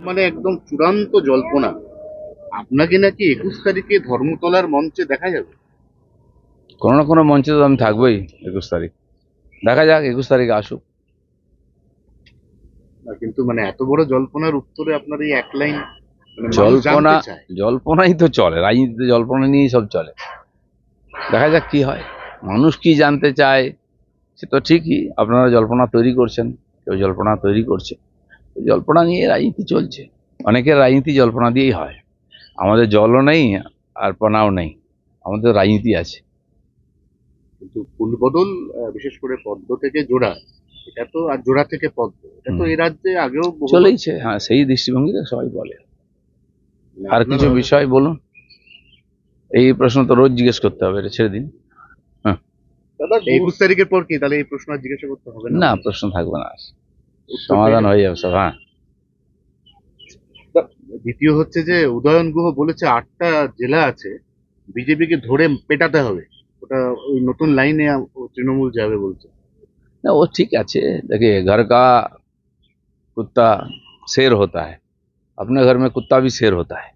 মানে একদম চূড়ান্ত জল্পনা। আপনাকে নাকি একুশ তারিখে ধর্মতলার মঞ্চে দেখা যাবে? কোনো না কোনো মঞ্চে তো আমি থাকবোই একুশ তারিখ। দেখা যাক একুশ তারিখে আসুক। কিন্তু মানে এত বড় জল্পনার উত্তরে আপনার এই এক লাইন মানে জল্পনা জল্পনাই তো চলে রাজনীতিতে জল্পনা নিয়েই সব চলে। দেখা যাক কি হয়। মানুষ কি জানতে চায় সে তো ঠিকই আপনারা জল্পনা তৈরি করছেন কেউ জল্পনা তৈরি করছে। জল্পনা নিয়ে রাজনীতি চলছে। অনেকের রাজনীতি জল্পনা দিয়েই হয়। আমাদের জলও নেই আর পনাও নেই। আমাদের রাজনীতি আছে। কিন্তু ফুলবদল আহ, বিশেষ করে পদ্ম থেকে জোড়া এটা তো আর জোড়া থেকে পদ্ম এটা তো এই রাজ্যে আগেও চলেইছে হ্যাঁ সেই দৃষ্টিভঙ্গিতে সবাই বলে। আর কিছু বিষয় বলুন? এই প্রশ্ন তো রোজ জিজ্ঞেস করতে হবে এটা ছেড়ে দিন। হ্যাঁ। দাদা একুশ তারিখের পর কি? তাহলে এই প্রশ্ন আর জিজ্ঞাসা করতে হবে না প্রশ্ন থাকবে না। সমাধান পেয়ে হয়ে যাবে সব হ্যাঁ যাবে। দ্বিতীয় হচ্ছে যে উদয়ন গুহ বলেছে আটটা জেলা আছে বিজেপিকে ধরে পেটাতে হবে ওটা ওই নতুন লাইনে তৃণমূল যাবে বলছে ना वो ठीक अच्छे देखिए घर का कुत्ता शेर होता है अपने घर में कुत्ता भी शेर होता है